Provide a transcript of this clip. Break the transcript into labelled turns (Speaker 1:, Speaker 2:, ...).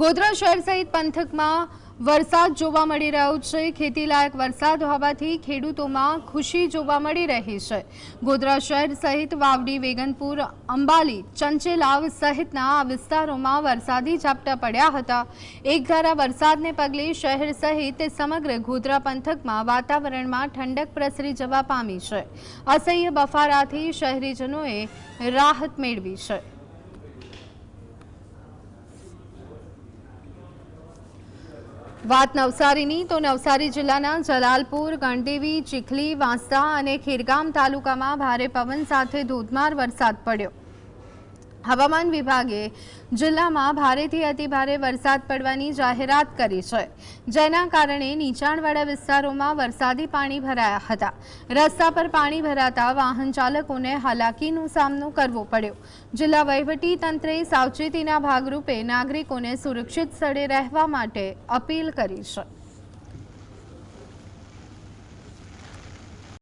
Speaker 1: ગોધરા શહેર સહિત પંથકમાં વરસાદ જોવા મળી રહ્યો છે. ખેતીલાયક વરસાદ હોવાથી ખેડૂતોમાં ખુશી જોવા મળી રહી છે. ગોધરા શહેર સહિત વાવડી, વેગનપુર, અંબાલી, ચંચેલાવ સહિતના આ વિસ્તારોમાં વરસાદી ઝાપટા પડ્યા હતા. એકધારા વરસાદને પગલે શહેર સહિત સમગ્ર ગોધરા પંથકમાં વાતાવરણમાં ઠંડક પ્રસરી જવા પામી છે. અસહ્ય બફારાથી શહેરીજનોએ રાહત મેળવી છે. વાત નવસારીની, તો નવસારી જિલ્લાના જલાલપુર, ગણદેવી, ચીખલી, વાંસદા અને ખેરગામ તાલુકામાં ભારે પવન સાથે ધોધમાર વરસાદ પડ્યો. હવામાન વિભાગે જિલ્લામાં ભારેથી અતિભારે વરસાદ પડવાની જાહેરાત કરી છે. જેના કારણે નીચાણવાળા વિસ્તારોમાં વરસાદી પાણી ભરાયા હતા. રસ્તા પર પાણી ભરાતા વાહન ચાલકોને હાલાકીનો સામનો કરવો પડ્યો. જિલ્લા તંત્રે સાવચેતીના ભાગરૂપે નાગરિકોને સુરક્ષિત સ્થળે રહેવા માટે અપીલ કરી છે.